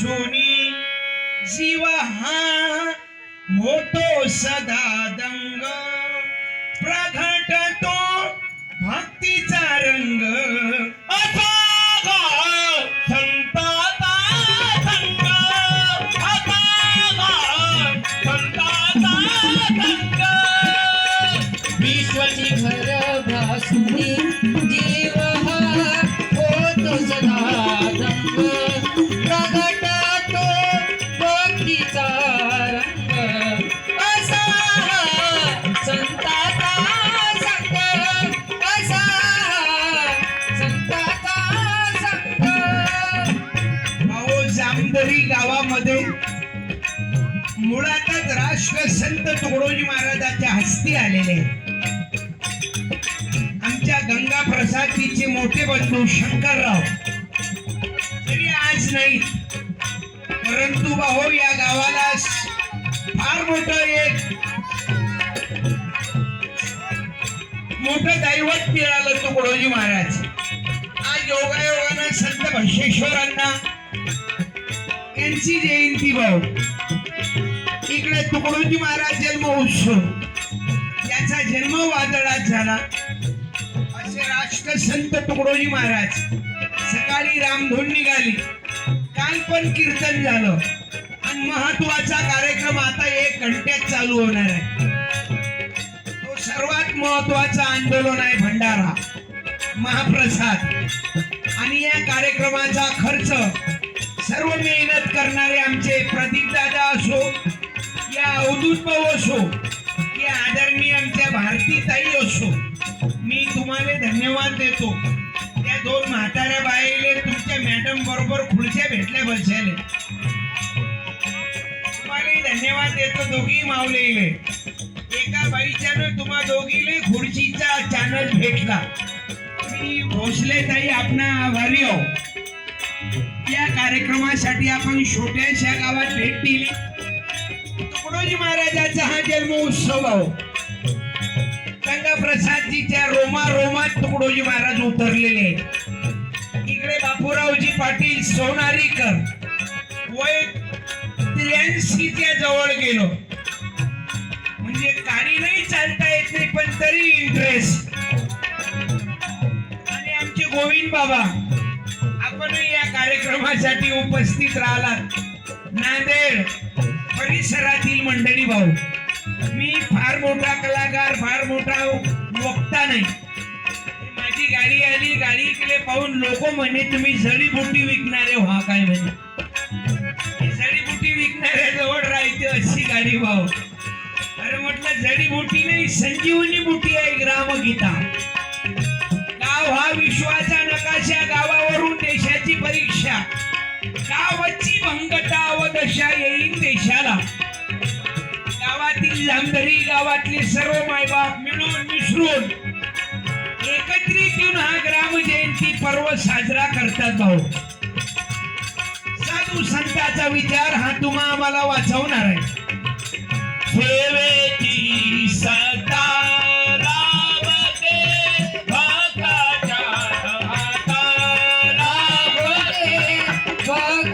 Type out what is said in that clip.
शोनी जीव हा होतो सदा दंग. प्रघटतो भक्तीचा रंग. असा गा संग. असा मुळातच राष्ट्रसंत तुकडोजी महाराजांच्या हस्ती आलेले आमच्या गंगा प्रसादीचे मोठे बंधू शंकरराव. तरी आज नाही. परंतु भाऊ या गावाला फार मोठं एक मोठं दैवत मिळालं तुकडोजी महाराज. आज योगायोगानं संत भशेश्वरांना यांची जयंती भाऊ. इकडे तुकडोजी महाराज जन्म उत्सव त्याचा जन्म वादळात झाला. असे राष्ट्रसंत तुकडोजी महाराज. सकाळी रामधून निघाली. काल पण कीर्तन झालं. आणि महत्त्वाचा कार्यक्रम आता एक घंट्यात चालू होणार आहे. तो सर्वात महत्त्वाचा आंदोलन आहे भंडारा महाप्रसाद. आणि या कार्यक्रमाचा खर्च सर्व मेहनत करणारे आमचे प्रदीप दादा असो या अवधूत भाऊ असो की आदरणीय आमच्या भारती ताई असो मी तुम्हाला धन्यवाद देतो. त्या दोन म्हाताऱ्या बाईले तुमच्या मॅडम बरोबर खुर्च्या भेटल्या बसले तुम्हाला धन्यवाद देतो दोघी मावलेले एका बाईच्यानं तुम्हा दोघीले खुर्चीचा चॅनल भेटला. मी भोसले ताई आपणा आभारी आहो. या कार्यक्रमासाठी आपण छोट्याशा गावात भेट दिली. तुकडोजी महाराजाचा हा जन्म उत्सव आहे. गंगा रोमा रोमात तुकडोजी महाराज उतरलेले. इकडे बापूरावजी पाटील सोनारीकर वय त्र्याऐंशीच्या जवळ गेलो. म्हणजे गाडी नाही चालता येत नाही पण तरी इंटरेस्ट आणि आमचे गोविंद बाबा आपण या कार्यक्रमासाठी उपस्थित राहिलात. नांदेड परिसरातील मंडळी भाऊ मी फार मोठा कलाकार फार मोठा वक्ता नाही. माझी गाडी आली गाडी इकडे पाहून लोक म्हणे तुम्ही जडीबुटी विकणारे व्हा काय म्हणे? जडीबुटी विकणाऱ्या जवळ राहते अशी गाडी भाऊ. अरे म्हटलं जडीबुटी नाही संजीवनी बुटी आहे ग्रामगीता. जामदरी गावातली सर्व मायबाप मिळून मिसळून एकत्रित येऊन हा ग्राम जयंती पर्व साजरा करतात भाऊ. साधू संतांचा विचार हा तुम्हा आम्हाला वाचवणार आहे. सेवेची सता Fuck